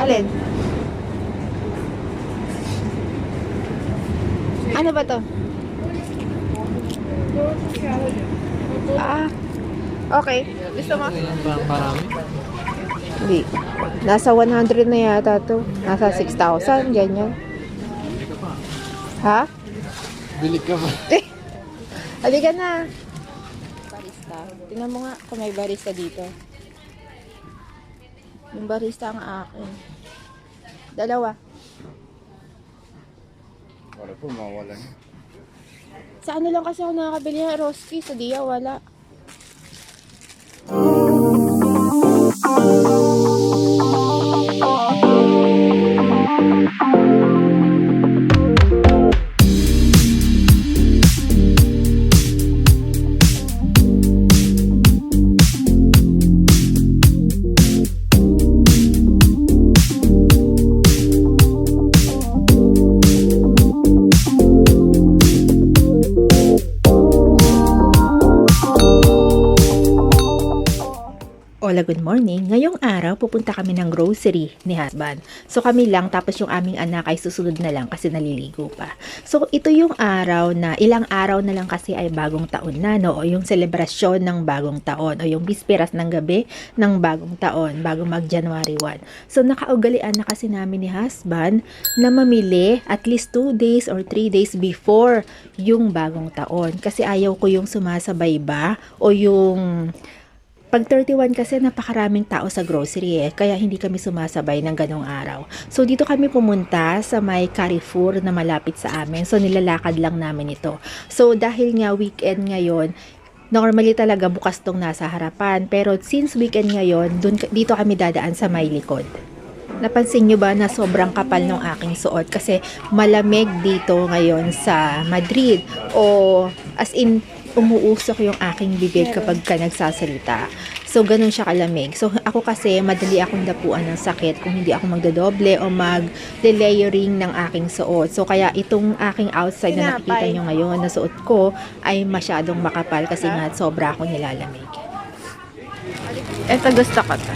Alin? Ano ba to? Ah, okay. Gusto mo? Marami. Hindi. Nasa 100 na yata to. Nasa 6,000, ganyan. Ha? Bili ka ba? Eh, halika na. Barista. Tingnan mo nga kung may barista dito. Yung barista ang akin. Dalawa. Wala po, mawalan. Sa ano lang kasi ako nakakabili ng Roski. Sa Dia, wala. Hola, good morning. Ngayong araw, pupunta kami ng grocery ni husband. So kami lang, tapos yung aming anak ay susunod na lang kasi naliligo pa. So ito yung araw na, ilang araw na lang kasi ay bagong taon na, no? O yung selebrasyon ng bagong taon, o yung bisperas ng gabi ng bagong taon, bago mag January 1. So nakaugalian na kasi namin ni husband na mamili at least 2 days or 3 days before yung bagong taon. Kasi ayaw ko yung sumasabay ba o yung pag 31 kasi napakaraming tao sa grocery eh, kaya hindi kami sumasabay ng ganong araw. So dito kami pumunta sa may Carrefour na malapit sa amin. So nilalakad lang namin ito. So dahil nga weekend ngayon, normally talaga bukas tong nasa harapan. Pero since weekend ngayon, dun, dito kami dadaan sa may likod. Napansin nyo ba na sobrang kapal ng aking suot kasi malamig dito ngayon sa Madrid o as in umuusok yung aking bibig kapag ka nagsasalita. So, ganun siya kalamig. So, ako kasi, madali akong dapuan ng sakit kung hindi ako magdodoble o mag-layering ng aking suot. So, kaya itong aking outside na nakikita nyo ngayon na suot ko ay masyadong makapal kasi nga sobra akong nilalamig. Ito gusto ko to.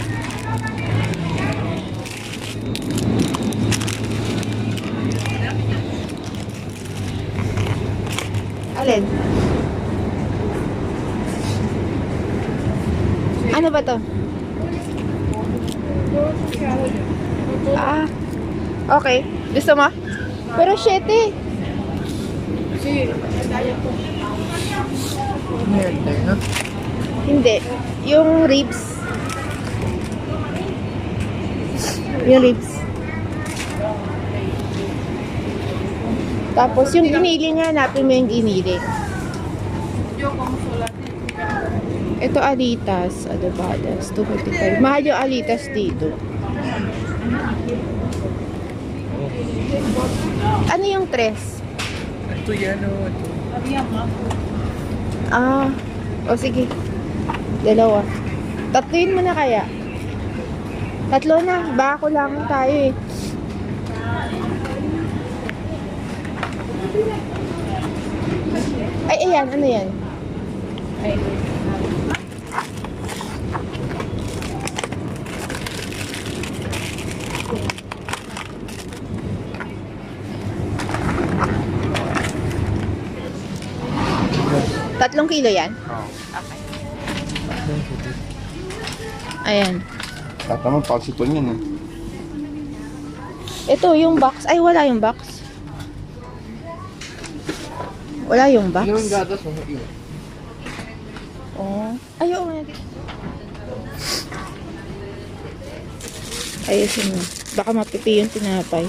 Alin? Ano ba to? Ah, okay. Gusto mo? Pero 7. Meron tayo, no? Hindi. Yung ribs. Yung ribs. Tapos yung ginili nga, hanapin mo yung ginili. Ito alitas, adobadas, 255. Mahal yung alitas dito. Ano yung tres? Ito yan, o. Ito. Ah, o sige. Dalawa. Tatluin mo na kaya. Tatlo na. Baka lang tayo eh. Ay, ayan. Ano yan? Ay. Tatlong kilo yan? Oo. Okay. Ayan. Tatama, palsiton yan, eh. Ito, yung box. Ay, wala yung box. Wala yung box. Yung gatas mo? Iwan. Oh. Ay, oo nga. Ayusin mo. Baka mapipi yung tinapay.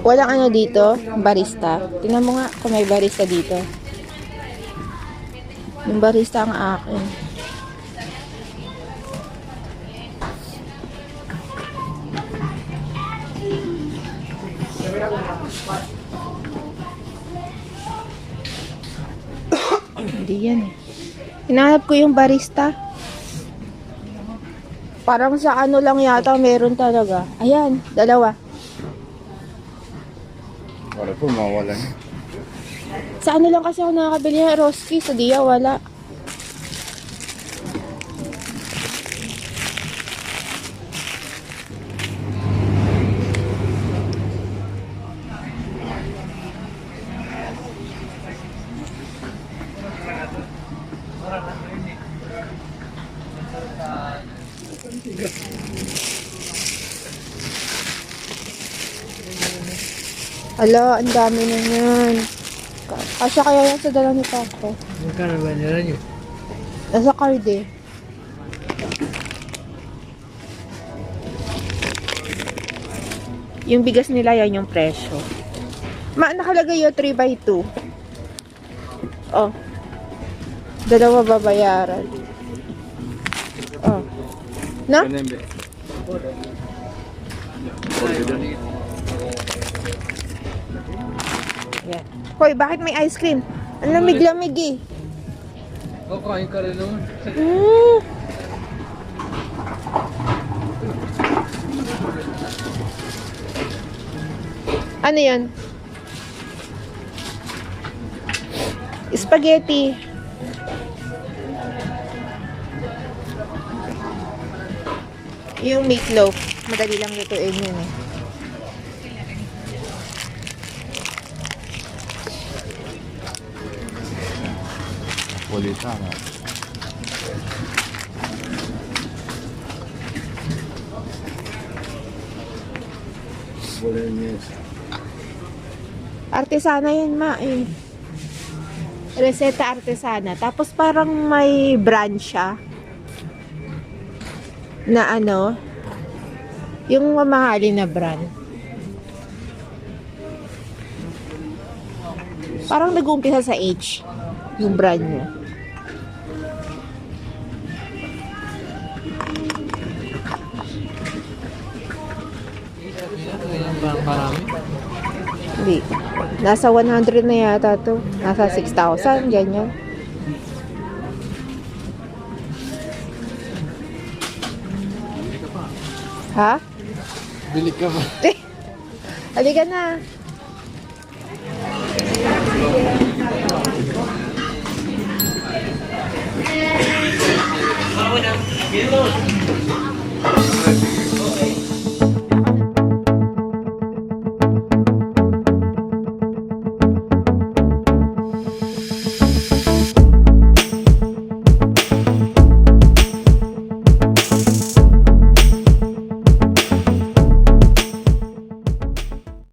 Walang ano dito, barista. Tingnan mo nga kung may barista dito. Yung barista ang akin. Hindi yan eh. Hinahanap ko yung barista. Parang sa ano lang yata meron talaga. Ayan, dalawa. Wala po, mawala na. Sa ano lang kasi ako nakakabili ng Roski, sa Dia wala. Ala, ang dami na yan. Kasya kaya yan sa dala ni Papa. Magkano ba nila yun? Nasa card eh. Yung bigas nila yan yung presyo. Ma, nakalagay yung 3 by 2. Oh. Dalawa babayaran. Oh. Na? Yan. Hoy, bakit may ice cream? Ang lamig-lamig eh. Oo, kain ka rin naman. Mm. Ano yan? Spaghetti. Yung meatloaf. Madali lang lutuin yun eh. Kulita na. Bolognese. Artesana yan, ma. Eh. Reseta artesana. Tapos parang may brand siya. Na ano, yung mamahalin na brand. Parang nag-uumpisa sa H, yung brand niya. Hindi. Nasa 100 na yata to. Nasa 6,000, ganyan. Ha? Bili ka ba? Halika na.